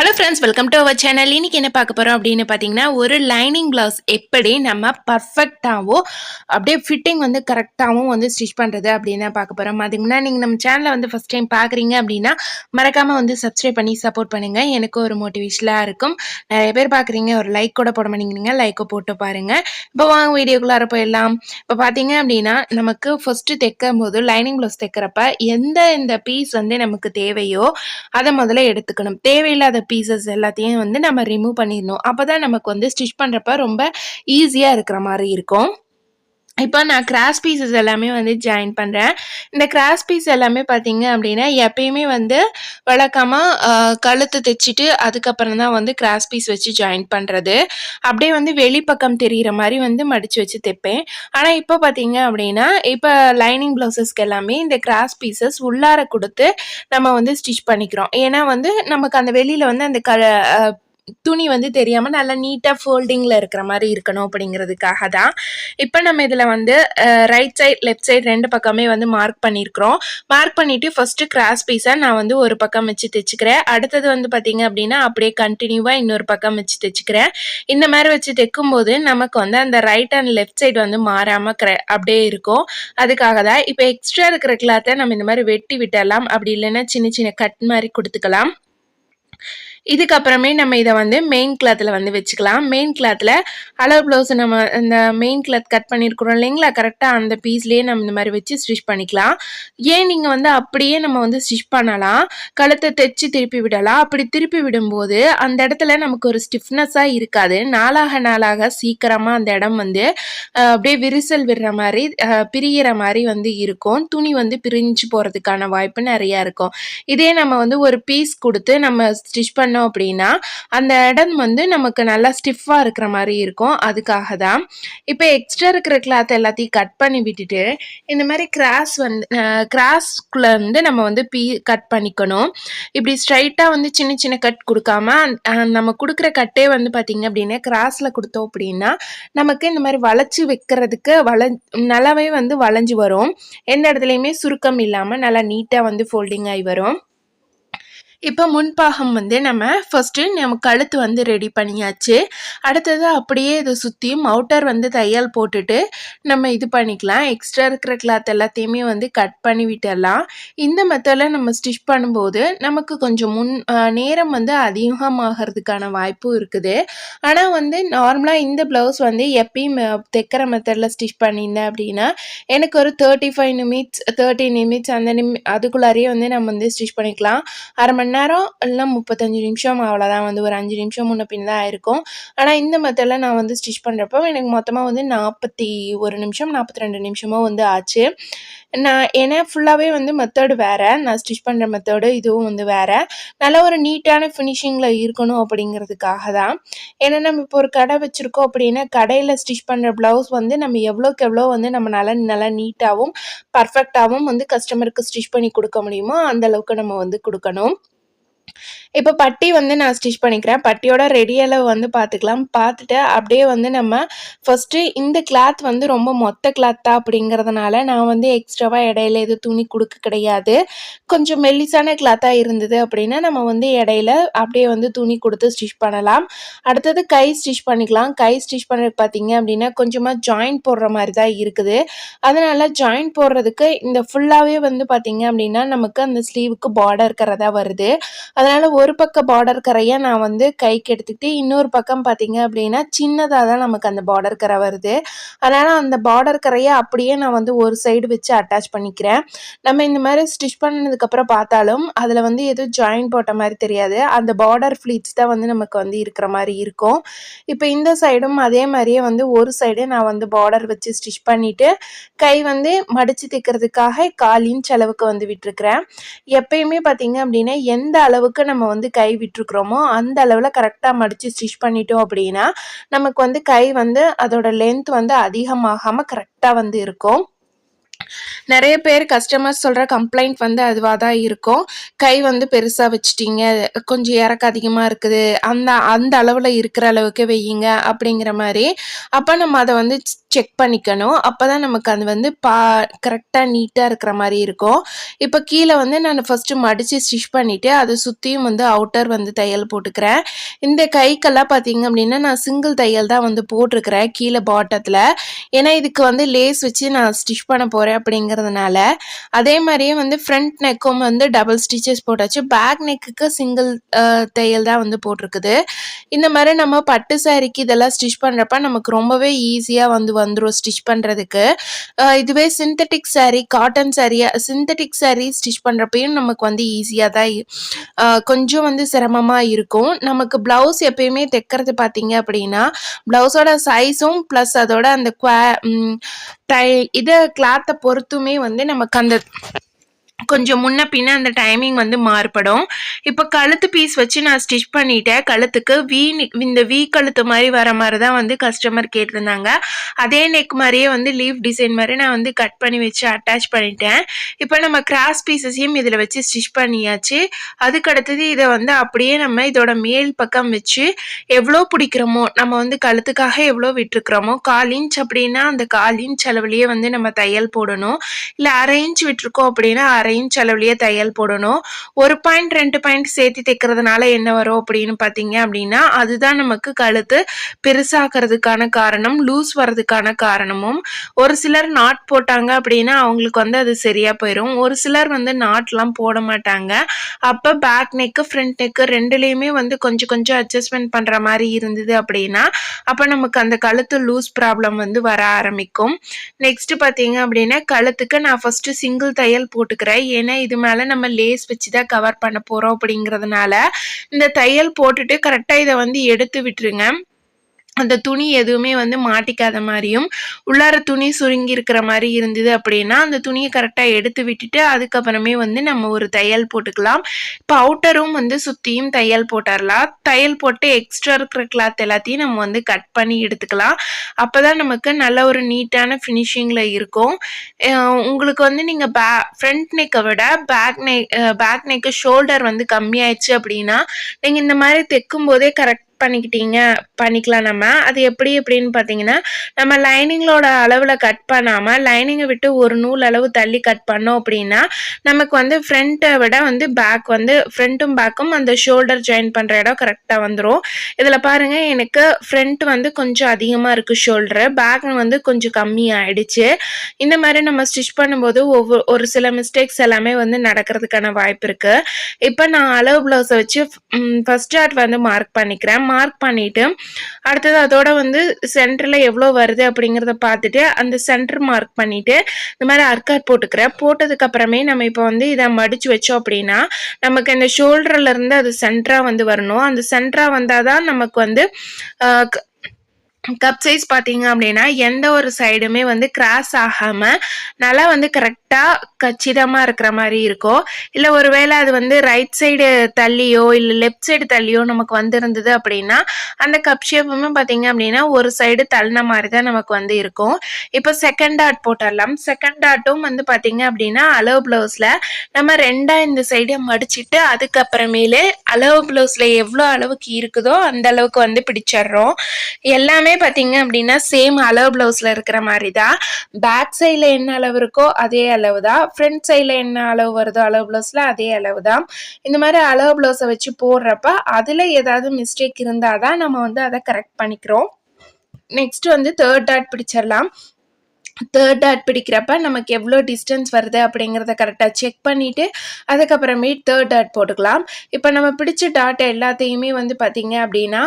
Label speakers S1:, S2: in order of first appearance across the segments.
S1: Hello friends welcome to our channel இன்றைக்கி என்ன பார்க்க போகிறோம் அப்படின்னு பார்த்தீங்கன்னா ஒரு லைனிங் ப்ளவுஸ் எப்படி நம்ம பர்ஃபெக்டாகவும் அப்படியே ஃபிட்டிங் வந்து கரெக்டாகவும் வந்து ஸ்டிச் பண்ணுறது அப்படின்னு தான் பார்க்க போகிறோம் அதுக்கு முன்னாடி நீங்கள் நம்ம சேனலை வந்து ஃபஸ்ட் டைம் பார்க்குறீங்க அப்படின்னா மறக்காமல் வந்து சப்ஸ்கிரைப் பண்ணி சப்போர்ட் பண்ணுங்கள் எனக்கு ஒரு மோட்டிவேஷனாக இருக்கும். நிறைய பேர் பார்க்குறீங்க ஒரு லைக் கூட போட மாட்டேங்கிறீங்க லைக்கை போட்டு பாருங்கள் இப்போ வாங்க வீடியோக்குள்ளார போயிடலாம். இப்போ பார்த்தீங்க அப்படின்னா நமக்கு ஃபஸ்ட்டு தைக்கும் போது லைனிங் ப்ளவுஸ் தைக்கிறப்ப எந்த இந்த பீஸ் வந்து நமக்கு தேவையோ அதை முதல்ல எடுத்துக்கணும். தேவையில்லாத பீசஸ் எல்லாத்தையும் வந்து நம்ம ரிமூவ் பண்ணிடணும். அப்போ தான் நமக்கு வந்து ஸ்டிச் பண்ணுறப்ப ரொம்ப ஈஸியாக இருக்கிற மாதிரி இருக்கும். இப்போ நான் கிராஸ் பீசஸ் எல்லாமே வந்து ஜாயின் பண்ணுறேன் இந்த கிராஸ் பீஸ் எல்லாமே பார்த்தீங்க அப்படின்னா எப்பயுமே வந்து வழக்கமாக கழுத்து தைச்சிட்டு அதுக்கப்புறம் தான் வந்து கிராஸ் பீஸ் வச்சு ஜாயின் பண்ணுறது அப்படியே வந்து வெளிப்பக்கம் தெரிகிற மாதிரி வந்து மடித்து வச்சு தைப்பேன். ஆனால் இப்போ பார்த்தீங்க அப்படின்னா இப்போ லைனிங் ப்ளவுசஸ்க்கு எல்லாமே இந்த கிராஸ் பீசஸ் உள்ளார கொடுத்து நம்ம வந்து ஸ்டிச் பண்ணிக்கிறோம். ஏன்னா வந்து நமக்கு அந்த வெளியில் வந்து அந்த க துணி வந்து தெரியாமல் நல்லா நீட்டாக ஃபோல்டிங்கில் இருக்கிற மாதிரி இருக்கணும் அப்படிங்கிறதுக்காக தான் இப்போ நம்ம இதில் வந்து ரைட் சைட் லெஃப்ட் சைடு ரெண்டு பக்கமே வந்து மார்க் பண்ணியிருக்கிறோம் மார்க் பண்ணிவிட்டு ஃபஸ்ட்டு கிராஸ் பீஸாக நான் வந்து ஒரு பக்கம் வச்சு தைச்சிக்கிறேன். அடுத்தது வந்து பார்த்திங்க அப்படின்னா அப்படியே கண்டினியூவாக இன்னொரு பக்கம் வச்சு தைச்சிக்கிறேன். இந்த மாதிரி வச்சு தைக்கும்போது நமக்கு வந்து அந்த ரைட் அண்ட் லெஃப்ட் சைடு வந்து மாறாமல் கிர அப்படியே இருக்கும். அதுக்காக தான் இப்போ எக்ஸ்ட்ரா இருக்கிற கிளாத்தை நம்ம இந்த மாதிரி வெட்டி விட்டலாம் அப்படி இல்லைன்னா சின்ன சின்ன கட் மாதிரி கொடுத்துக்கலாம். இதுக்கப்புறமே நம்ம இதை வந்து மெயின் கிளாத்தில் வந்து வச்சுக்கலாம். மெயின் கிளாத்தில் அளவு ப்ளவுஸ் நம்ம இந்த மெயின் கிளாத் கட் பண்ணியிருக்கிறோம் இல்லைங்களா? கரெக்டாக அந்த பீஸ்லேயே நம்ம இந்த மாதிரி வச்சு ஸ்டிச் பண்ணிக்கலாம். ஏன் நீங்கள் வந்து அப்படியே நம்ம வந்து ஸ்டிச் பண்ணலாம்? கழுத்தை தைச்சு திருப்பி விடலாம். அப்படி திருப்பி விடும்போது அந்த இடத்துல நமக்கு ஒரு ஸ்டிஃப்னஸாக இருக்காது. நாளாக நாளாக சீக்கிரமாக அந்த இடம் வந்து அப்படியே விரிசல் விடுற மாதிரி பிரியிற மாதிரி வந்து இருக்கும். துணி வந்து பிரிஞ்சு போகிறதுக்கான வாய்ப்பு நிறையா இருக்கும். இதே நம்ம வந்து ஒரு பீஸ் கொடுத்து நம்ம ஸ்டிச் பண்ணோம் அப்படின்னா அந்த இடம் வந்து நமக்கு நல்லா ஸ்டிஃபாக இருக்கிற மாதிரி இருக்கும். அதுக்காக தான் இப்போ எக்ஸ்ட்ரா இருக்கிற கிளாத் எல்லாத்தையும் கட் பண்ணி விட்டுட்டு இந்த மாதிரி கிராஸ் வந்து கிராஸ்குள்ளே வந்து நம்ம வந்து பீ கட் பண்ணிக்கணும். இப்படி ஸ்ட்ரைட்டாக வந்து சின்ன சின்ன கட் கொடுக்காம நம்ம கொடுக்குற கட்டே வந்து பார்த்திங்க அப்படின்னா கிராஸில் கொடுத்தோம் அப்படின்னா நமக்கு இந்த மாதிரி வளைச்சி வைக்கிறதுக்கு வள நல்லாவே வந்து வளைஞ்சு வரும். எந்த இடத்துலையுமே சுருக்கம் இல்லாமல் நல்லா நீட்டாக வந்து ஃபோல்டிங் ஆகி வரும். இப்போ முன்பாகம் வந்து நம்ம ஃபஸ்ட்டு நம்ம கழுத்து வந்து ரெடி பண்ணியாச்சு. அடுத்தது அப்படியே இதை சுற்றியும் அவுட்டர் வந்து தையல் போட்டுட்டு நம்ம இது பண்ணிக்கலாம். எக்ஸ்ட்ரா இருக்கிற கிளாத் எல்லாத்தையுமே வந்து கட் பண்ணி விட்டுடலாம். இந்த மெத்தடில் நம்ம ஸ்டிச் பண்ணும்போது நமக்கு கொஞ்சம் முன் நேரம் வந்து அதிகமாகிறதுக்கான வாய்ப்பும் இருக்குது. ஆனால் வந்து நார்மலாக இந்த ப்ளவுஸ் வந்து எப்பயும் தைக்கிற மெத்தடில் ஸ்டிச் பண்ணியிருந்தேன் அப்படின்னா எனக்கு ஒரு thirty five minutes thirty minutes அந்த நிமி அதுக்குள்ளாரையே வந்து நம்ம வந்து ஸ்டிச் பண்ணிக்கலாம். அரை மணி நேரம் இல்லை முப்பத்தஞ்சு நிமிஷம் அவ்வளோதான் வந்து ஒரு அஞ்சு நிமிஷம் முன்ன பின்ன தான் இருக்கும் ஆனால் இந்த மெத்தடில் நான் வந்து ஸ்டிச் பண்ணுறப்போ எனக்கு மொத்தமாக வந்து நாற்பத்தி ஒரு நிமிஷம் நாற்பத்தி ரெண்டு நிமிஷமோ வந்து ஆச்சு. நான் ஏன்னா ஃபுல்லாகவே வந்து மெத்தடு வேறு. நான் ஸ்டிச் பண்ணுற மெத்தடு இதுவும் வந்து வேறு. நல்ல ஒரு நீட்டான ஃபினிஷிங்கில் இருக்கணும் அப்படிங்கிறதுக்காக தான். ஏன்னா நம்ம இப்போ ஒரு கடை வச்சுருக்கோம் அப்படின்னா கடையில் ஸ்டிச் பண்ணுற ப்ளவுஸ் வந்து நம்ம எவ்வளோக்கு எவ்வளோ வந்து நம்ம நல்லா நல்லா நீட்டாகவும் பர்ஃபெக்டாகவும் வந்து கஸ்டமருக்கு ஸ்டிச் பண்ணி கொடுக்க முடியுமோ அந்த அளவுக்கு நம்ம வந்து கொடுக்கணும். இப்போ பட்டி வந்து நான் ஸ்டிச் பண்ணிக்கிறேன். பட்டியோட ரெடி அளவு வந்து பார்த்துக்கலாம் பார்த்துட்டு அப்படியே வந்து நம்ம ஃபஸ்ட்டு இந்த கிளாத் வந்து ரொம்ப மொத்த கிளாத்தா அப்படிங்கிறதுனால நான் வந்து எக்ஸ்ட்ராவாக இடையில எதுவும் துணி கொடுக்க கிடையாது. கொஞ்சம் மெல்லிசான கிளாத்தாக இருந்தது அப்படின்னா நம்ம வந்து இடையில அப்படியே வந்து துணி கொடுத்து ஸ்டிச் பண்ணலாம். அடுத்தது கை ஸ்டிச் பண்ணிக்கலாம். கை ஸ்டிச் பண்ணுறது பார்த்தீங்க அப்படின்னா கொஞ்சமாக ஜாயின் போடுற மாதிரி தான் இருக்குது. அதனால ஜாயின் போடுறதுக்கு இந்த ஃபுல்லாகவே வந்து பார்த்தீங்க அப்படின்னா நமக்கு அந்த ஸ்லீவுக்கு பார்டர் இருக்கிறதா வருது. அதனால் ஒரு பக்க பார்டர் கரையை நான் வந்து கைக்கு எடுத்துக்கிட்டு இன்னொரு பக்கம் பார்த்தீங்க அப்படின்னா சின்னதாக தான் நமக்கு அந்த பார்டர் கரை வருது. அதனால் அந்த பார்டர் கரையை அப்படியே நான் வந்து ஒரு சைடு வச்சு அட்டாச் பண்ணிக்கிறேன். நம்ம இந்த மாதிரி ஸ்டிச் பண்ணதுக்கப்புறம் பார்த்தாலும் அதில் வந்து எதுவும் ஜாயின் போட்ட மாதிரி தெரியாது. அந்த பார்டர் ஃப்ளீட்ஸ் தான் வந்து நமக்கு வந்து இருக்கிற மாதிரி இருக்கும். இப்போ இந்த சைடும் அதே மாதிரியே வந்து ஒரு சைடு நான் வந்து பார்டர் வச்சு ஸ்டிச் பண்ணிவிட்டு கை வந்து மடித்து தைக்கிறதுக்காக காலின் செலவுக்கு வந்து விட்டுருக்குறேன். எப்பயுமே பார்த்தீங்க அப்படின்னா எந்த அளவு அளவுக்கு நம்ம வந்து கை விட்டுருக்குறோமோ அந்த அளவில் கரெக்டாக மடித்து ஸ்டிச் பண்ணிட்டோம் அப்படின்னா நமக்கு வந்து கை வந்து அதோட லென்த் வந்து அதிகமாகாமல் கரெக்டாக வந்து இருக்கும். நிறைய பேர் கஸ்டமர்ஸ் சொல்கிற கம்ப்ளைண்ட் வந்து அதுவாக தான் இருக்கும். கை வந்து பெருசாக வச்சுட்டீங்க கொஞ்சம் இறக்க அதிகமாக இருக்குது அந்த அந்த அளவில் இருக்கிற அளவுக்கு வையுங்க அப்படிங்கிற மாதிரி. அப்போ நம்ம அதை வந்து செக் பண்ணிக்கணும். அப்போ தான் நமக்கு அது வந்து பா கரெக்டாக நீட்டாக இருக்கிற மாதிரி இருக்கும். இப்போ கீழே வந்து நான் ஃபஸ்ட்டு மடித்து ஸ்டிச் பண்ணிவிட்டு அதை சுற்றியும் வந்து அவுட்டர் வந்து தையல் போட்டுக்கிறேன். இந்த கைக்கெல்லாம் பார்த்தீங்க அப்படின்னா நான் சிங்கிள் தையல் தான் வந்து போட்டிருக்கிறேன் கீழே பாட்டத்தில் ஏன்னா இதுக்கு வந்து லேஸ் வச்சு நான் ஸ்டிச் பண்ண போகிறேன் அப்படிங்கிறதுனால. அதே மாதிரியே வந்து ஃப்ரண்ட் நெக்கும் வந்து டபுள் ஸ்டிச்சஸ் போட்டாச்சு. பேக் நெக்குக்கு சிங்கிள் தையல் தான் வந்து போட்டிருக்குது. இந்த மாதிரி நம்ம பட்டு சாரிக்கு இதெல்லாம் ஸ்டிச் பண்ணுறப்ப நமக்கு ரொம்பவே ஈஸியாக வந்து வந்துடும் ஸ்டிச் பண்ணுறதுக்கு இதுவே synthetic sari cotton saree synthetic sari stitch பண்ணுறப்பையும் நமக்கு வந்து ஈஸியாக தான் கொஞ்சம் வந்து சிரமமாக இருக்கும். நமக்கு ப்ளவுஸ் எப்பயுமே தைக்கிறது பார்த்தீங்க அப்படின்னா ப்ளவுஸோட சைஸும் ப்ளஸ் அதோட அந்த குவா டை இதை கிளாத்தை பொறுத்துமே வந்து நமக்கு அந்த கொஞ்சம் முன்ன பின்ன அந்த டைமிங் வந்து மாறுபடும். இப்போ கழுத்து பீஸ் வச்சு நான் ஸ்டிச் பண்ணிட்டேன். கழுத்துக்கு வீ இந்த வீ கழுத்து மாதிரி வர மாதிரி தான் வந்து கஸ்டமர் கேட்டிருந்தாங்க. அதே நெக் மாதிரியே வந்து லீஃப் டிசைன் மாதிரி நான் வந்து கட் பண்ணி வச்சு அட்டாச் பண்ணிட்டேன். இப்போ நம்ம கிராஸ் பீசஸையும் இதில் வச்சு ஸ்டிச் பண்ணியாச்சு. அதுக்கு அடுத்தது இதை வந்து அப்படியே நம்ம இதோட மேல் பக்கம் வச்சு எவ்வளோ பிடிக்கிறோமோ நம்ம வந்து கழுத்துக்காக எவ்வளோ விட்டுருக்குறோமோ கால் இன்ச் அப்படின்னா அந்த கால் இன்ச் அளவுலேயே வந்து நம்ம தையல் போடணும். இல்லை அரை இன்ச் விட்டுருக்கோம் அப்படின்னா அரை இன்ச் அளவுலேயே தையல் போடணும். ஒரு பாயிண்ட் ரெண்டு பாயிண்ட் சேர்த்து தைக்கிறதுனால என்ன வரும் அப்படின்னு பார்த்தீங்க அப்படின்னா அதுதான் நமக்கு கழுத்து பெருசாகிறதுக்கான காரணம் லூஸ் வர்றதுக்கான காரணமும். ஒரு சிலர் நாட் போட்டாங்க அப்படின்னா அவங்களுக்கு வந்து அது சரியாக போயிடும் ஒரு சிலர் வந்து நாட்லாம் போட மாட்டாங்க. அப்போ பேக் நெக்கு ஃப்ரண்ட் நெக்கு ரெண்டுலேயுமே வந்து கொஞ்சம் கொஞ்சம் அட்ஜஸ்ட்மெண்ட் பண்ணுற மாதிரி இருந்தது அப்படின்னா அப்போ நமக்கு அந்த கழுத்து லூஸ் ப்ராப்ளம் வந்து வர ஆரம்பிக்கும். நெக்ஸ்ட் பார்த்தீங்க அப்படின்னா கழுத்துக்கு நான் ஃபர்ஸ்ட் சிங்கிள் தையல் போட்டுக்கிறேன். ஏன்னா இது மேலே நம்ம லேஸ் வச்சு தான் கவர் பண்ண போகிறோம் அப்படிங்கிறதுனால இந்த தையல் போட்டுட்டு கரெக்டாக இதை வந்து எடுத்து விட்டுருங்க. அந்த துணி எதுவுமே வந்து மாட்டிக்காத மாதிரியும் உள்ளார துணி சுருங்கி இருக்கிற மாதிரி இருந்தது அப்படின்னா அந்த துணியை கரெக்டாக எடுத்து விட்டுட்டு அதுக்கப்புறமே வந்து நம்ம ஒரு தையல் போட்டுக்கலாம். இப்போ அவுட்டரும் வந்து சுற்றியும் தையல் போட்டுடலாம் தையல் போட்டு எக்ஸ்ட்ரா இருக்கிற கிளாத் எல்லாத்தையும் நம்ம வந்து கட் பண்ணி எடுத்துக்கலாம். அப்போ தான் நமக்கு நல்ல ஒரு நீட்டான ஃபினிஷிங்கில் இருக்கும். உங்களுக்கு வந்து நீங்கள் பே ஃப்ரண்ட் நெக்கை விட back neck back neck shoulder வந்து கம்மியாயிடுச்சு அப்படின்னா நீங்கள் இந்த மாதிரி தைக்கும் போதே கரெக்ட் பண்ணிக்கிட்டீங்க பண்ணிக்கலாம் நம்ம. அது எப்படி எப்படின்னு பார்த்தீங்கன்னா நம்ம லைனிங்களோட அளவில் கட் பண்ணாமல் லைனிங்கை விட்டு ஒரு நூல் அளவு தள்ளி கட் பண்ணோம் அப்படின்னா நமக்கு வந்து ஃப்ரண்ட்டை விட வந்து பேக் வந்து ஃப்ரண்ட்டும் பேக்கும் அந்த ஷோல்டர் ஜாயின் பண்ணுற இடம் கரெக்டாக வந்துடும் இதில் பாருங்கள் எனக்கு ஃப்ரண்ட் வந்து கொஞ்சம் அதிகமாக இருக்குது ஷோல்டரு பேக் வந்து கொஞ்சம் கம்மியாகிடுச்சு இந்த மாதிரி நம்ம ஸ்டிச் பண்ணும்போது ஒவ்வொரு ஒரு சில மிஸ்டேக்ஸ் எல்லாமே வந்து நடக்கிறதுக்கான வாய்ப்பு இருக்குது இப்போ நான் அளவு ப்ளவுஸை வச்சு ஃபஸ்ட் டாட் வந்து மார்க் பண்ணிக்கிறேன். மார்க் பண்ணிவிட்டு அடுத்தது அதோட வந்து சென்டரில் எவ்வளோ வருது அப்படிங்கிறத பார்த்துட்டு அந்த சென்டர் மார்க் பண்ணிவிட்டு இந்த மாதிரி அர்க்காட் போட்டுக்கிறேன் போட்டதுக்கு அப்புறமே நம்ம இப்போ வந்து இதை மடிச்சு வச்சோம் அப்படின்னா நமக்கு இந்த ஷோல்டர்ல இருந்து அது சென்டராக வந்து வரணும். அந்த சென்டராக வந்தால் தான் நமக்கு வந்து கப் சைஸ் பார்த்தீங்க அப்படின்னா எந்த ஒரு சைடுமே வந்து கிராஸ் ஆகாமல் நல்லா வந்து கரெக்டாக கச்சிதமாக இருக்கிற மாதிரி இருக்கும். இல்லை ஒருவேளை அது வந்து ரைட் சைடு தள்ளியோ இல்லை லெஃப்ட் சைடு தள்ளியோ நமக்கு வந்திருந்தது அப்படின்னா அந்த கப் ஷேப்புமே பார்த்தீங்க அப்படின்னா ஒரு சைடு தள்ளின மாதிரி தான் நமக்கு வந்து இருக்கும். இப்போ செகண்ட் டாட் போட்டுடலாம். செகண்ட் டாட்டும் வந்து பார்த்தீங்க அப்படின்னா அளவு ப்ளவுஸில் நம்ம ரெண்டாக இந்த சைடை மடிச்சிட்டு அதுக்கப்புறமேலே அளவு ப்ளவுஸில் எவ்வளோ அளவுக்கு இருக்குதோ அந்த அளவுக்கு வந்து பிடிச்சிடுறோம். எல்லாமே பார்த்தீங்க அப்படின்னா சேம் அளவு ப்ளவுஸில் இருக்கிற மாதிரி தான் பேக் சைடில் என்ன அளவு இருக்கோ அதே அளவு தான் ஃப்ரண்ட் சைடில் என்ன அளவு வருதோ அளவு ப்ளவுஸில் அதே அளவு தான் இந்த மாதிரி அளவு ப்ளவுஸை வச்சு போடுறப்ப அதில் ஏதாவது மிஸ்டேக் இருந்தால் தான் நம்ம வந்து அதை கரெக்ட் பண்ணிக்கிறோம். நெக்ஸ்ட் வந்து தேர்ட் டாட் பிடிச்சிடலாம். தேர்ட் டாட் பிடிக்கிறப்ப நமக்கு எவ்வளோ டிஸ்டன்ஸ் வருது அப்படிங்கிறத கரெக்டாக செக் பண்ணிவிட்டு அதுக்கப்புறமே தேர்ட் டாட் போட்டுக்கலாம். இப்போ நம்ம பிடிச்ச டாட் எல்லாத்தையுமே வந்து பார்த்திங்க அப்படின்னா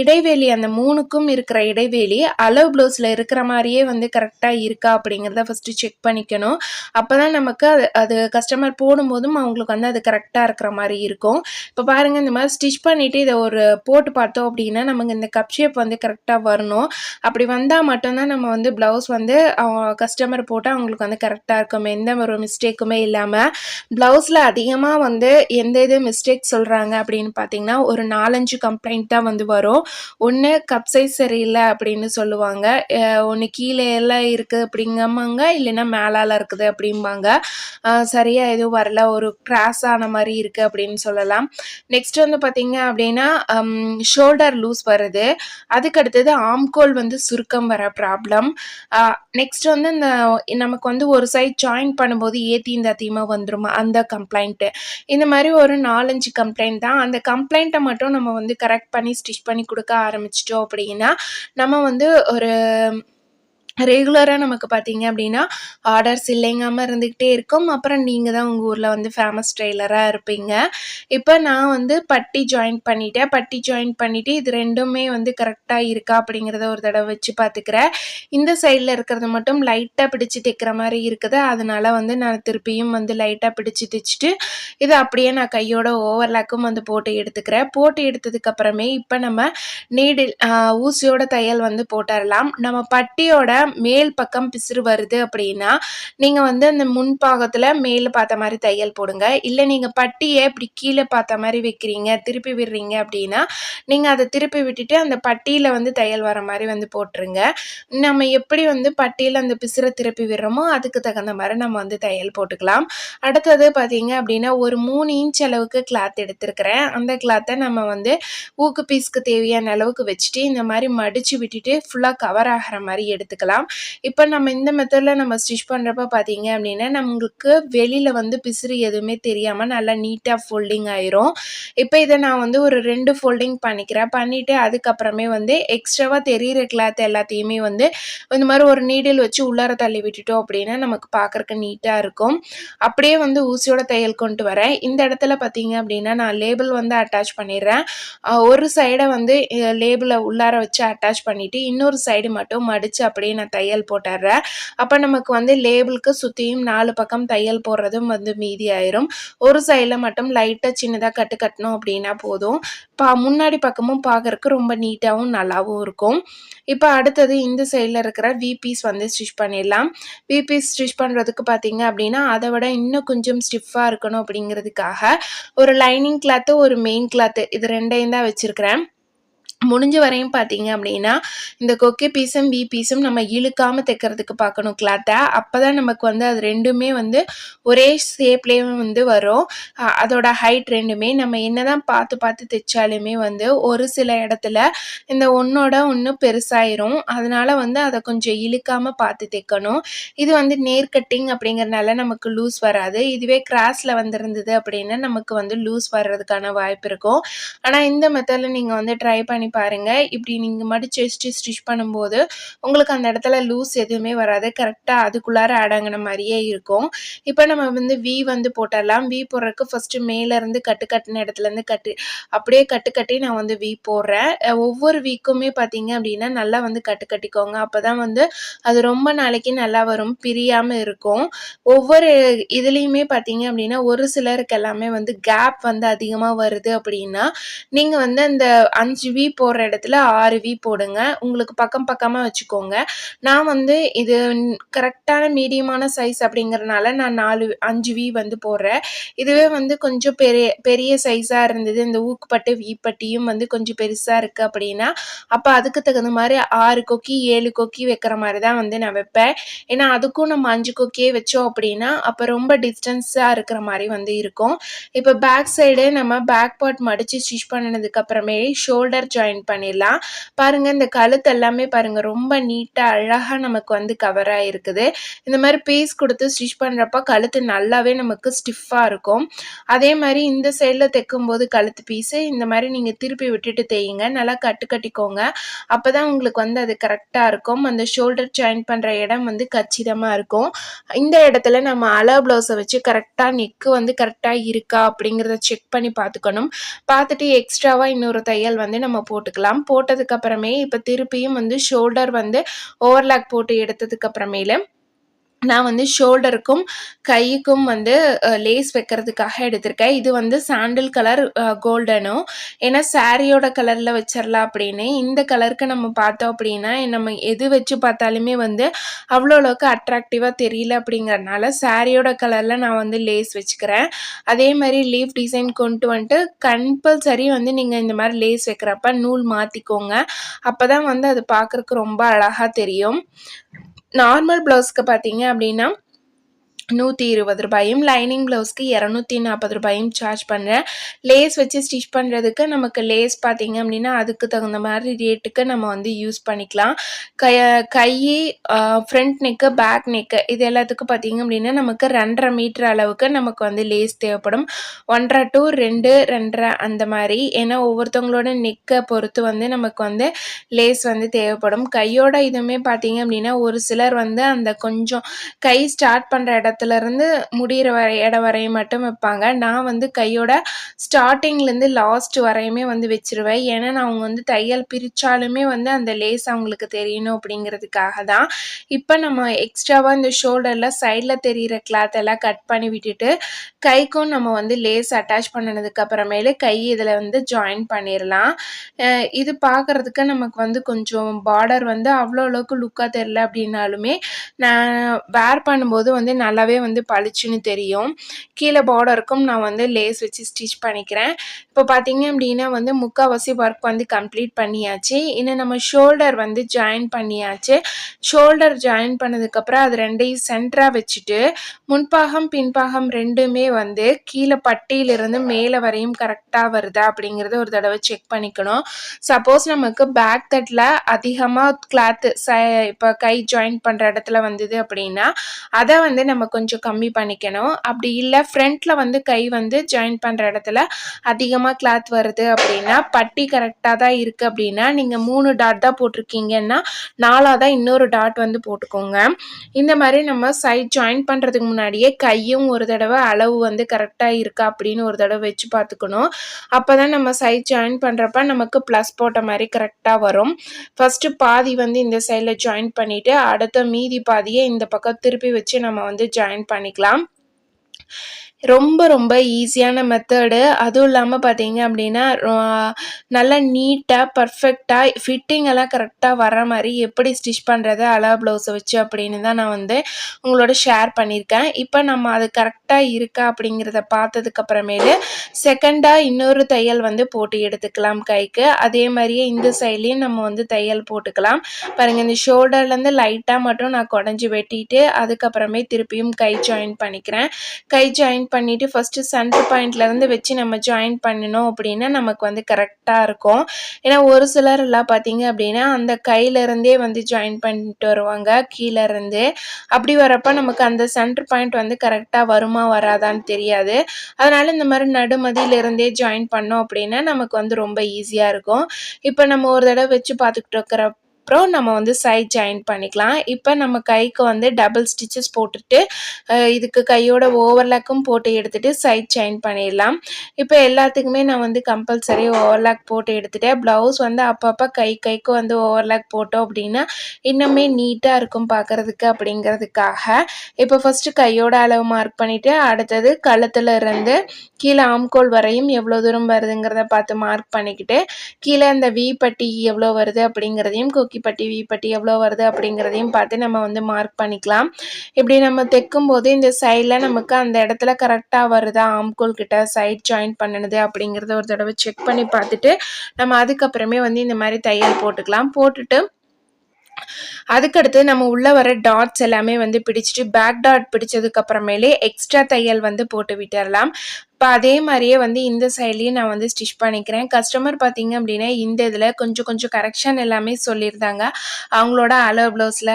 S1: இடைவெளி அந்த மூணுக்கும் இருக்கிற இடைவெளி அளவு ப்ளவுஸில் இருக்கிற மாதிரியே வந்து கரெக்டாக இருக்கா அப்படிங்கிறத ஃபஸ்ட்டு செக் பண்ணிக்கணும். அப்போ தான் நமக்கு அது அது கஸ்டமர் போடும்போதும் அவங்களுக்கு வந்து அது கரெக்டாக இருக்கிற மாதிரி இருக்கும். இப்போ பாருங்கள் இந்த மாதிரி ஸ்டிச் பண்ணிவிட்டு இதை ஒரு போட்டு பார்த்தோம் அப்படின்னா நமக்கு இந்த கப் ஷேப் வந்து கரெக்டாக வரணும். அப்படி வந்தால் மட்டும்தான் நம்ம வந்து ப்ளவுஸ் வந்து கஸ்டமர் போட்டால் அவங்களுக்கு வந்து கரெக்டாக இருக்கும். எந்த ஒரு மிஸ்டேக்குமே இல்லாமல் ப்ளவுஸில் அதிகமாக வந்து எந்த இது மிஸ்டேக் சொல்கிறாங்க அப்படின்னு பார்த்தீங்கன்னா ஒரு நாலஞ்சு கம்ப்ளைண்ட் தான் வந்து வரும். ஒன்று கப் சைஸ் சரியில்லை அப்படின்னு சொல்லுவாங்க. ஒன்று கீழே எல்லாம் இருக்குது அப்படிங்கம்பாங்க இல்லைன்னா மேலால் இருக்குது அப்படிம்பாங்க. சரியாக எதுவும் வரல ஒரு கிராஸ் ஆன மாதிரி இருக்குது அப்படின்னு சொல்லலாம். நெக்ஸ்ட் வந்து பார்த்தீங்க அப்படின்னா ஷோல்டர் லூஸ் வருது அதுக்கு அடுத்தது ஆம்கோல் வந்து சுருக்கம் வர ப்ராப்ளம் நெக்ஸ்ட் நெக்ஸ்ட் வந்து இந்த நமக்கு வந்து ஒரு சைட் ஜாயின் பண்ணும்போது ஏத்தி இந்த அதிகமாக வந்துடும் அந்த கம்ப்ளைண்ட்டு இந்த மாதிரி ஒரு நாலஞ்சு கம்ப்ளைண்ட் தான். அந்த கம்ப்ளைண்ட்டை மட்டும் நம்ம வந்து கரெக்ட் பண்ணி ஸ்டிச் பண்ணி கொடுக்க ஆரம்பிச்சிட்டோம் அப்படின்னா நம்ம வந்து ஒரு ரெகுலராக நமக்கு பார்த்தீங்க அப்படின்னா ஆர்டர்ஸ் இல்லைங்காமல் இருந்துக்கிட்டே இருக்கும். அப்புறம் நீங்கள் தான் உங்கள் ஊரில் வந்து ஃபேமஸ் ட்ரெய்லராக இருப்பீங்க. இப்போ நான் வந்து பட்டி ஜாயின் பண்ணிட்டேன். பட்டி ஜாயின் பண்ணிவிட்டு இது ரெண்டுமே வந்து கரெக்டாக இருக்கா அப்படிங்கிறத ஒரு தடவை வச்சு பார்த்துக்கிறேன் இந்த சைடில் இருக்கிறது மட்டும் லைட்டாக பிடிச்சி தைக்கிற மாதிரி இருக்குது. அதனால் வந்து நான் திருப்பியும் வந்து லைட்டாக பிடிச்சி தைச்சிட்டு இதை அப்படியே நான் கையோட ஓவர்லாக்கும் வந்து போட்டு எடுத்துக்கிறேன். போட்டு எடுத்ததுக்கப்புறமே இப்போ நம்ம நீடில் ஊசியோட தையல் வந்து போட்டுடலாம் நம்ம பட்டியோட மேல் பக்கம் பிசுறு வருது அப்படின்னா நீங்கள் வந்து அந்த முன்பாகத்தில் மேலே பார்த்த மாதிரி தையல் போடுங்க. இல்லை நீங்கள் பட்டியை இப்படி கீழே பார்த்த மாதிரி வைக்கிறீங்க திருப்பி விடுறீங்க அப்படின்னா நீங்கள் அதை திருப்பி விட்டுட்டு அந்த பட்டியில் வந்து தையல் வர மாதிரி வந்து போட்டுருங்க. நம்ம எப்படி வந்து பட்டியில் அந்த பிசுரை திருப்பி விடுறோமோ அதுக்கு தகுந்த மாதிரி நம்ம வந்து தையல் போட்டுக்கலாம். அடுத்தது பார்த்தீங்க அப்படின்னா ஒரு மூணு இன்ச் அளவுக்கு கிளாத் எடுத்திருக்கிறேன். அந்த கிளாத்தை நம்ம வந்து ஊக்கு பீஸ்க்கு தேவையான அளவுக்கு வச்சுட்டு இந்த மாதிரி மடித்து விட்டுட்டு ஃபுல்லாக கவர் ஆகிற மாதிரி எடுத்துக்கலாம். பண்ணிக்கலாம் இப்போ நம்ம இந்த மெத்தடில் நம்ம ஸ்டிச் பண்ணுறப்ப பார்த்தீங்க அப்படின்னா நம்மளுக்கு வெளியில் வந்து பிசிறு எதுவுமே தெரியாமல் நல்லா நீட்டாக ஃபோல்டிங் ஆயிரும். இப்போ இதை நான் வந்து ஒரு ரெண்டு ஃபோல்டிங் பண்ணிக்கிறேன். பண்ணிவிட்டு அதுக்கப்புறமே வந்து எக்ஸ்ட்ராவாக தெரிகிற கிளாத் எல்லாத்தையுமே வந்து இந்த மாதிரி ஒரு நீடில் வச்சு உள்ளார தள்ளி விட்டுட்டோம் அப்படின்னா நமக்கு பார்க்குறக்கு நீட்டாக இருக்கும். அப்படியே வந்து ஊசியோட தையல் கொண்டு வரேன். இந்த இடத்துல பார்த்தீங்க அப்படின்னா நான் லேபிள் வந்து அட்டாச் பண்ணிடுறேன். ஒரு சைடை வந்து லேபிளை உள்ளார வச்சு அட்டாச் பண்ணிவிட்டு இன்னொரு சைடு மட்டும் மடித்து அப்படியே நான் தையல் போட்டுடுறேன் அப்போ நமக்கு வந்து லேபிளுக்கு சுற்றியும் நாலு பக்கம் தையல் போடுறதும் வந்து மீதி ஆயிரும். ஒரு சைடில் மட்டும் லைட்டாக சின்னதாக கட்டு கட்டணும் அப்படின்னா போதும். பா முன்னாடி பக்கமும் பார்க்குறக்கு ரொம்ப நீட்டாகவும் நல்லாவும் இருக்கும். இப்போ அடுத்தது இந்த சைடில் இருக்கிற விபிஸ் வந்து ஸ்டிச் பண்ணிடலாம். விபிஸ் ஸ்டிச் பண்ணுறதுக்கு பார்த்தீங்க அப்படின்னா அதை விட இன்னும் கொஞ்சம் ஸ்டிஃபாக இருக்கணும் அப்படிங்கிறதுக்காக ஒரு லைனிங் கிளாத்து ஒரு மெயின் கிளாத்து இது ரெண்டையும் தான் வச்சுருக்கிறேன். முடிஞ்ச வரையும் பார்த்தீங்க அப்படின்னா இந்த கொக்கி பீஸும் வி பீஸும் நம்ம இழுக்காமல் தைக்கிறதுக்கு பார்க்கணும் கிளாத்தை அப்போ தான் நமக்கு வந்து அது ரெண்டுமே வந்து ஒரே ஷேப்லேயும் வந்து வரும். அதோட ஹைட் ரெண்டுமே நம்ம என்ன தான் பார்த்து பார்த்து தைச்சாலுமே வந்து ஒரு சில இடத்துல இந்த ஒன்றோட ஒன்று பெருசாயிரும். அதனால் வந்து அதை கொஞ்சம் இழுக்காமல் பார்த்து தைக்கணும். இது வந்து நேர் கட்டிங் அப்படிங்கிறனால நமக்கு லூஸ் வராது. இதுவே கிராஸில் வந்துருந்தது அப்படின்னா நமக்கு வந்து லூஸ் வர்றதுக்கான வாய்ப்பு இருக்கும். ஆனால் இந்த மெத்தடில் நீங்கள் வந்து ட்ரை பண்ணி பண்ணி பாருங்கள் இப்படி நீங்கள் மடித்து வச்சுட்டு ஸ்டிச் பண்ணும்போது உங்களுக்கு அந்த இடத்துல லூஸ் எதுவுமே வராது. கரெக்டாக அதுக்குள்ளார அடங்கின மாதிரியே இருக்கும். இப்போ நம்ம வந்து வி வந்து போட்டுடலாம் வி போடுறதுக்கு ஃபஸ்ட்டு மேலேருந்து கட்டு கட்டின இடத்துலேருந்து கட்டு அப்படியே கட்டு கட்டி நான் வந்து வி போடுறேன். ஒவ்வொரு வீக்குமே பார்த்தீங்க அப்படின்னா நல்லா வந்து கட்டு கட்டிக்கோங்க. அப்போ தான் வந்து அது ரொம்ப நாளைக்கு நல்லா வரும். பிரியாமல் இருக்கும். ஒவ்வொரு இதுலேயுமே பார்த்தீங்க அப்படின்னா ஒரு சிலருக்கு எல்லாமே வந்து கேப் வந்து அதிகமாக வருது அப்படின்னா நீங்கள் வந்து அந்த அஞ்சு வி போடுற இடத்துல ஆறு வி போடுங்க. உங்களுக்கு பக்கம் பக்கமாக வச்சுக்கோங்க. நான் வந்து இது கரெக்டான மீடியமான சைஸ் அப்படிங்கிறனால நான் நாலு அஞ்சு வி வந்து போடுறேன். இதுவே வந்து கொஞ்சம் பெரிய பெரிய சைஸாக இருந்தது. இந்த ஊக்குப்பட்டு வீப்பட்டியும் வந்து கொஞ்சம் பெருசாக இருக்குது அப்படின்னா அப்போ அதுக்கு தகுந்த மாதிரி ஆறு கொக்கி ஏழு கொக்கி வைக்கிற மாதிரி தான் வந்து நான் வைப்பேன். ஏன்னா அதுக்கும் நம்ம அஞ்சு கொக்கியே வச்சோம் அப்படின்னா அப்போ ரொம்ப டிஸ்டன்ஸாக இருக்கிற மாதிரி வந்து இருக்கும். இப்போ பேக் சைடு நம்ம பேக் பார்ட் மடித்து ஸ்டிச் பண்ணினதுக்கு அப்புறமே ஷோல்டர் ஜாயின் பண்ணிடலாம். பாருங்கள் இந்த கழுத்து எல்லாமே பாருங்கள் ரொம்ப நீட்டாக அழகாக நமக்கு வந்து கவர் ஆகிருக்குது இந்த மாதிரி பீஸ் கொடுத்து ஸ்டிச் பண்ணுறப்ப கழுத்து நல்லாவே நமக்கு ஸ்டிஃபாக இருக்கும். அதே மாதிரி இந்த சைடில் தைக்கும்போது கழுத்து பீஸு இந்த மாதிரி நீங்கள் திருப்பி விட்டுட்டு தேயுங்க. நல்லா கட்டு கட்டிக்கோங்க. அப்போ தான் உங்களுக்கு வந்து அது கரெக்டாக இருக்கும். அந்த ஷோல்டர் ஜாயின் பண்ணுற இடம் வந்து கச்சிதமாக இருக்கும். இந்த இடத்துல நம்ம அலா ப்ளவுஸை வச்சு கரெக்டாக நெக்கு வந்து கரெக்டாக இருக்கா அப்படிங்கிறத செக் பண்ணி பார்த்துக்கணும். பார்த்துட்டு எக்ஸ்ட்ராவாக இன்னொரு தையல் வந்து நம்ம போட்டுக்கலாம். போட்டதுக்கப்புறமே இப்போ திருப்பியும் வந்து ஷோல்டர் வந்து ஓவர்லாக் போட்டு எடுத்ததுக்கப்புறமேல நான் வந்து ஷோல்டருக்கும் கைக்கும் வந்து லேஸ் வைக்கிறதுக்காக எடுத்திருக்கேன். இது வந்து சாண்டில் கலர் கோல்டனும் ஏன்னா சாரியோட கலரில் வச்சிடலாம் அப்படின்னு. இந்த கலருக்கு நம்ம பார்த்தோம் அப்படின்னா நம்ம எது வச்சு பார்த்தாலுமே வந்து அவ்வளோ அளவுக்கு அட்ராக்டிவாக தெரியல அப்படிங்கிறனால சாரியோட கலரில் நான் வந்து லேஸ் வச்சுக்கிறேன். அதே மாதிரி லீஃப் டிசைன் கொண்டு வந்துட்டு கம்பல்சரி வந்து நீங்கள் இந்த மாதிரி லேஸ் வைக்கிறப்ப நூல் மாற்றிக்கோங்க அப்போ தான் வந்து அது பார்க்குறக்கு ரொம்ப அழகாக தெரியும். நார்மல் ப்ளவுஸ்க்கு பார்த்தீங்க அப்படின்னா நூற்றி இருபது ரூபாயும் லைனிங் ப்ளவுஸ்க்கு இரநூத்தி நாற்பது ரூபாயும் சார்ஜ் பண்ணுறேன் லேஸ் வச்சு ஸ்டிச் பண்ணுறதுக்கு நமக்கு லேஸ் பார்த்தீங்க அப்படின்னா அதுக்கு தகுந்த மாதிரி ரேட்டுக்கு நம்ம வந்து யூஸ் பண்ணிக்கலாம். கை கை ஃப்ரண்ட் நெக்கு பேக் நெக்கு இது எல்லாத்துக்கும் பார்த்தீங்க அப்படின்னா நமக்கு ரெண்டரை மீட்டர் அளவுக்கு நமக்கு வந்து லேஸ் தேவைப்படும். ஒன்றரை டு ரெண்டு ரெண்டரை அந்த மாதிரி. ஏன்னா ஒவ்வொருத்தவங்களோட நெக்கை பொறுத்து வந்து நமக்கு வந்து லேஸ் வந்து தேவைப்படும். கையோட இதுவுமே பார்த்தீங்க அப்படின்னா ஒரு சிலர் வந்து அந்த கொஞ்சம் கை ஸ்டார்ட் பண்ணுற இடத்துல இடத்துலேருந்து முடிகிற வரை இடம் வரையும் மட்டும் வைப்பாங்க. நான் வந்து கையோட ஸ்டார்டிங்லேருந்து லாஸ்ட் வரையுமே வந்து வச்சுருவேன். ஏன்னா நான் அவங்க வந்து தையல் பிரித்தாலுமே வந்து அந்த லேஸ் அவங்களுக்கு தெரியணும் அப்படிங்கிறதுக்காக தான். இப்போ நம்ம எக்ஸ்ட்ராவாக இந்த ஷோல்டரில் சைடில் தெரிகிற கிளாத் எல்லாம் கட் பண்ணி விட்டுட்டு கைக்கும் நம்ம வந்து லேஸ் அட்டாச் பண்ணினதுக்கு அப்புறமேலு கை இதில் வந்து ஜாயின் பண்ணிடலாம் இது பார்க்குறதுக்கு நமக்கு வந்து கொஞ்சம் பார்டர் வந்து அவ்வளோ அளவுக்கு லுக்காக தெரில அப்படின்னாலுமே நான் வேர் பண்ணும்போது வந்து நல்லா நல்லாவே வந்து பளிச்சுன்னு தெரியும். கீழே பார்டருக்கும் நான் வந்து லேஸ் வச்சு ஸ்டிச் பண்ணிக்கிறேன். இப்போ பார்த்தீங்க அப்படின்னா வந்து முக்கால்வாசி ஒர்க் வந்து கம்ப்ளீட் பண்ணியாச்சு. இன்னும் நம்ம ஷோல்டர் வந்து ஜாயின் பண்ணியாச்சு. ஷோல்டர் ஜாயின் பண்ணதுக்கப்புறம் அது ரெண்டையும் சென்டராக வச்சுட்டு முன்பாகம் பின்பாகம் ரெண்டுமே வந்து கீழே பட்டியிலிருந்து மேலே வரையும் கரெக்டாக வருதா அப்படிங்கிறத ஒரு தடவை செக் பண்ணிக்கணும். சப்போஸ் நமக்கு பேக் தட்டில் அதிகமாக கிளாத்து ச இப்போ கை ஜாயின் பண்ணுற இடத்துல வந்தது அப்படின்னா அதை வந்து நம்ம கொஞ்சம் கம்மி பண்ணிக்கணும். அப்படி இல்லை ஃப்ரண்ட்டில் வந்து கை வந்து ஜாயின் பண்ணுற இடத்துல அதிகமாக கிளாத் வருது அப்படின்னா பட்டி கரெக்டாக தான் இருக்குது அப்படின்னா நீங்கள் மூணு டாட் தான் போட்டிருக்கீங்கன்னா நாலாக தான் இன்னொரு டாட் வந்து போட்டுக்கோங்க. இந்த மாதிரி நம்ம சைட் ஜாயின் பண்ணுறதுக்கு முன்னாடியே கையும் ஒரு தடவை அளவு வந்து கரெக்டாக இருக்கா அப்படின்னு ஒரு தடவை வச்சு பார்த்துக்கணும். அப்போ தான் நம்ம சைட் ஜாயின் பண்ணுறப்ப நமக்கு ப்ளஸ் போட்ட மாதிரி கரெக்டாக வரும். ஃபஸ்ட்டு பாதி வந்து இந்த சைடில் ஜாயின் பண்ணிவிட்டு அடுத்த மீதி பாதியை இந்த பக்கம் திருப்பி வச்சு நம்ம வந்து ஜாயின் பண்ணிக்கலாம். ரொம்ப ரொம்ப ஈஸியான மெத்தடு அதுவும் இல்லாமல் பார்த்தீங்க அப்படின்னா நல்லா நீட்டாக பர்ஃபெக்டாக ஃபிட்டிங் எல்லாம் கரெக்டாக வர மாதிரி எப்படி ஸ்டிச் பண்ணுறது அலா ப்ளவுஸை வச்சு அப்படின்னு தான் நான் வந்து உங்களோட ஷேர் பண்ணியிருக்கேன். இப்போ நம்ம அது கரெக்டாக இருக்கா அப்படிங்கிறத பார்த்ததுக்கப்புறமேலு செகண்டாக இன்னொரு தையல் வந்து போட்டு எடுத்துக்கலாம் கைக்கு. அதே மாதிரியே இந்த சைட்லேயும் நம்ம வந்து தையல் போட்டுக்கலாம். பாருங்கள் இந்த ஷோல்டர்லேருந்து லைட்டாக மட்டும் நான் குடஞ்சி வெட்டிட்டு அதுக்கப்புறமே திருப்பியும் கை ஜாயின் பண்ணிக்கிறேன். கை ஜாயின் பண்ணிவிட்டு ஃபஸ்ட்டு சென்டர் பாயிண்ட்லேருந்து வச்சு நம்ம ஜாயின் பண்ணணும் அப்படின்னா நமக்கு வந்து கரெக்டாக இருக்கும். ஏன்னா ஒரு சிலர் எல்லாம் பார்த்தீங்க அப்படின்னா அந்த கையிலேருந்தே வந்து ஜாயின் பண்ணிட்டு வருவாங்க கீழேருந்து அப்படி வரப்போ நமக்கு அந்த சென்டர் பாயிண்ட் வந்து கரெக்டாக வருமா வராதான்னு தெரியாது. அதனால் இந்த மாதிரி நடுமதியிலிருந்தே ஜாயின் பண்ணோம் அப்படின்னா நமக்கு வந்து ரொம்ப ஈஸியாக இருக்கும். இப்போ நம்ம ஒரு தடவை வச்சு பார்த்துக்கிட்டு இருக்கிற அப்புறம் நம்ம வந்து சைட் ஜாயின் பண்ணிக்கலாம். இப்போ நம்ம கைக்கு வந்து டபுள் ஸ்டிச்சஸ் போட்டுட்டு இதுக்கு கையோட ஓவர்லாக்கும் போட்டு எடுத்துகிட்டு சைட் ஜாயின் பண்ணிடலாம். இப்போ எல்லாத்துக்குமே நான் வந்து கம்பல்சரி ஓவர்லாக் போட்டு எடுத்துகிட்டேன் ப்ளவுஸ் வந்து அப்பப்போ கை கைக்கு வந்து ஓவர்லாக் போட்டோம் அப்படின்னா இன்னுமே நீட்டாக இருக்கும் பார்க்குறதுக்கு அப்படிங்கிறதுக்காக. இப்போ ஃபஸ்ட்டு கையோட அளவு மார்க் பண்ணிவிட்டு அடுத்தது கழுத்தில் இருந்து கீழே ஆம்கோல் வரையும் எவ்வளோ தூரம் வருதுங்கிறத பார்த்து மார்க் பண்ணிக்கிட்டு கீழே அந்த வி பட்டி எவ்வளோ வருது அப்படிங்கிறதையும் குக்கி பட்டி வி பட்டி எவ்வளோ வருது அப்படிங்கிறதையும் பார்த்து நம்ம வந்து மார்க் பண்ணிக்கலாம். இப்படி நம்ம தைக்கும் போது இந்த சைடில் நமக்கு அந்த இடத்துல கரெக்டாக வருதா? ஆம்கோல் கிட்ட சைட் ஜாயின் பண்ணினது அப்படிங்கிறத ஒரு தடவை செக் பண்ணி பார்த்துட்டு நம்ம அதுக்கப்புறமே வந்து இந்த மாதிரி தையல் போட்டுக்கலாம். போட்டுட்டு அதுக்கடுத்து நம்ம உள்ளே வர டாட்ஸ் எல்லாமே வந்து பிடிச்சிட்டு பேக் டாட் பிடிச்சதுக்கு அப்புறமேலே எக்ஸ்ட்ரா தையல் வந்து போட்டு விட்டுடலாம் இப்போ அதே மாதிரியே வந்து இந்த சைட்லேயும் நான் வந்து ஸ்டிச் பண்ணிக்கிறேன். கஸ்டமர் பார்த்தீங்க அப்படின்னா இந்த இதில் கொஞ்சம் கொஞ்சம் கரெக்ஷன் எல்லாமே சொல்லியிருந்தாங்க. அவங்களோட அளவு ப்ளவுஸில்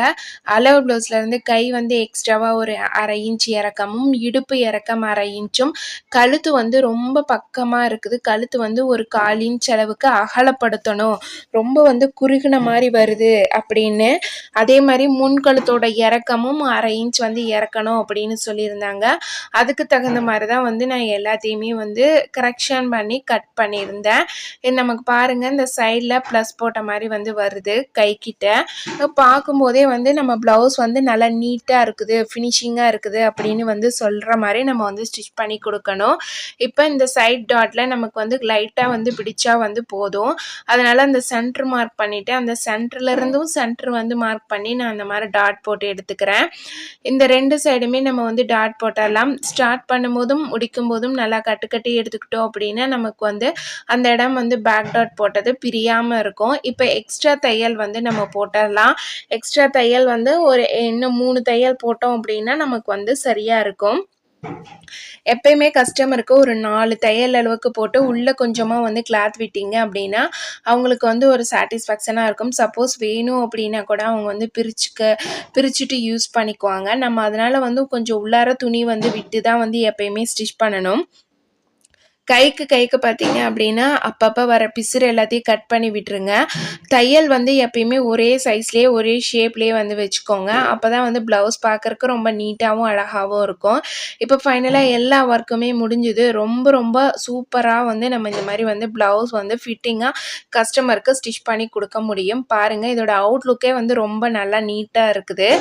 S1: அளவு ப்ளவுஸ்லேருந்து கை வந்து எக்ஸ்ட்ராவாக ஒரு அரை இன்ச் இறக்கமும் இடுப்பு இறக்கம் அரை இன்ச்சும் கழுத்து வந்து ரொம்ப பக்கமாக இருக்குது. கழுத்து வந்து ஒரு கால் இன்ச் அளவுக்கு அகலப்படுத்தணும். ரொம்ப வந்து குறுகின மாதிரி வருது அப்படின்னு. அதே மாதிரி முன் கழுத்தோட இறக்கமும் அரை இன்ச் வந்து இறக்கணும் அப்படின்னு சொல்லியிருந்தாங்க. அதுக்கு தகுந்த மாதிரி தான் வந்து நான் எல்லா எல்லாத்தையுமே வந்து கரெக்ஷன் பண்ணி கட் பண்ணியிருந்தேன். இது நமக்கு பாருங்கள் இந்த சைடில் ப்ளஸ் போட்ட மாதிரி வந்து வருது கைக்கிட்ட. பார்க்கும்போதே வந்து நம்ம ப்ளவுஸ் வந்து நல்லா நீட்டாக இருக்குது ஃபினிஷிங்காக இருக்குது அப்படின்னு வந்து சொல்கிற மாதிரி நம்ம வந்து ஸ்டிச் பண்ணி கொடுக்கணும். இப்போ இந்த சைட் டாட்டில் நமக்கு வந்து லைட்டாக வந்து பிடிச்சா வந்து போதும். அதனால் அந்த சென்ட்ரு மார்க் பண்ணிவிட்டு அந்த சென்டர்லேருந்தும் சென்டர் வந்து மார்க் பண்ணி நான் அந்த மாதிரி டாட் போட்டு எடுத்துக்கிறேன். இந்த ரெண்டு சைடுமே நம்ம வந்து டாட் போட்டாலாம் ஸ்டார்ட் பண்ணும்போதும் முடிக்கும் போதும் நல்லா கட்டு கட்டி எடுத்துக்கிட்டோம் அப்படின்னா நமக்கு வந்து அந்த இடம் வந்து பேக் டாட் போட்டது பிரியாமல் இருக்கும். இப்போ எக்ஸ்ட்ரா தையல் வந்து நம்ம போட்டுடலாம் எக்ஸ்ட்ரா தையல் வந்து ஒரு இன்னும் மூணு தையல் போட்டோம் அப்படின்னா நமக்கு வந்து சரியாக இருக்கும். எப்பயுமே கஸ்டமருக்கு ஒரு நாலு தையல் அளவுக்கு போட்டு உள்ளே கொஞ்சமாக வந்து கிளாத் விட்டீங்க அப்படின்னா அவங்களுக்கு வந்து ஒரு சாட்டிஸ்ஃபேக்ஷனாக இருக்கும். சப்போஸ் வேணும் அப்படின்னா கூட அவங்க வந்து பிரிச்சுக்க பிரிச்சுட்டு யூஸ் பண்ணிக்குவாங்க. நம்ம அதனால் வந்து கொஞ்சம் உள்ளார துணி வந்து விட்டு தான் வந்து எப்பயுமே ஸ்டிச் பண்ணணும். கைக்கு கைக்கு பார்த்தீங்க அப்படின்னா அப்பப்போ வர பிசுறு எல்லாத்தையும் கட் பண்ணி விட்டுருங்க. தையல் வந்து எப்பயுமே ஒரே சைஸ்லேயே ஒரே ஷேப்லேயே வந்து வச்சுக்கோங்க. அப்போ தான் வந்து ப்ளவுஸ் பார்க்குறக்கு ரொம்ப நீட்டாகவும் அழகாகவும் இருக்கும். இப்போ ஃபைனலாக எல்லா ஒர்க்குமே முடிஞ்சுது. ரொம்ப ரொம்ப சூப்பராக வந்து நம்ம இந்த மாதிரி வந்து ப்ளவுஸ் வந்து ஃபிட்டிங்காக கஸ்டமருக்கு ஸ்டிச் பண்ணி கொடுக்க முடியும். பாருங்கள் இதோட அவுட்லுக்கே வந்து ரொம்ப நல்லா நீட்டாக இருக்குது.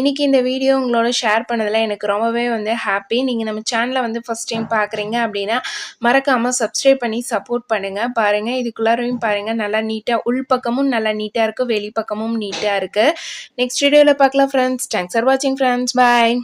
S1: இன்றைக்கி இந்த வீடியோ உங்களோட ஷேர் பண்ணதில் எனக்கு ரொம்பவே வந்து ஹாப்பி நீங்கள் நம்ம சேனலை வந்து ஃபஸ்ட் டைம் பார்க்குறீங்க அப்படின்னா மறக்காமல் சப்ஸ்கிரைப் பண்ணி சப்போர்ட் பண்ணுங்கள் பாருங்கள் இதுக்குள்ளாரையும் பாருங்கள் நல்லா நீட்டாக உள் பக்கமும் நல்லா நீட்டாக இருக்குது வெளி பக்கமும் நீட்டாக இருக்குது நெக்ஸ்ட் வீடியோவில் பார்க்கலாம் ஃப்ரெண்ட்ஸ் தேங்க்ஸ் ஃபார் வாட்சிங் ஃப்ரெண்ட்ஸ் பாய்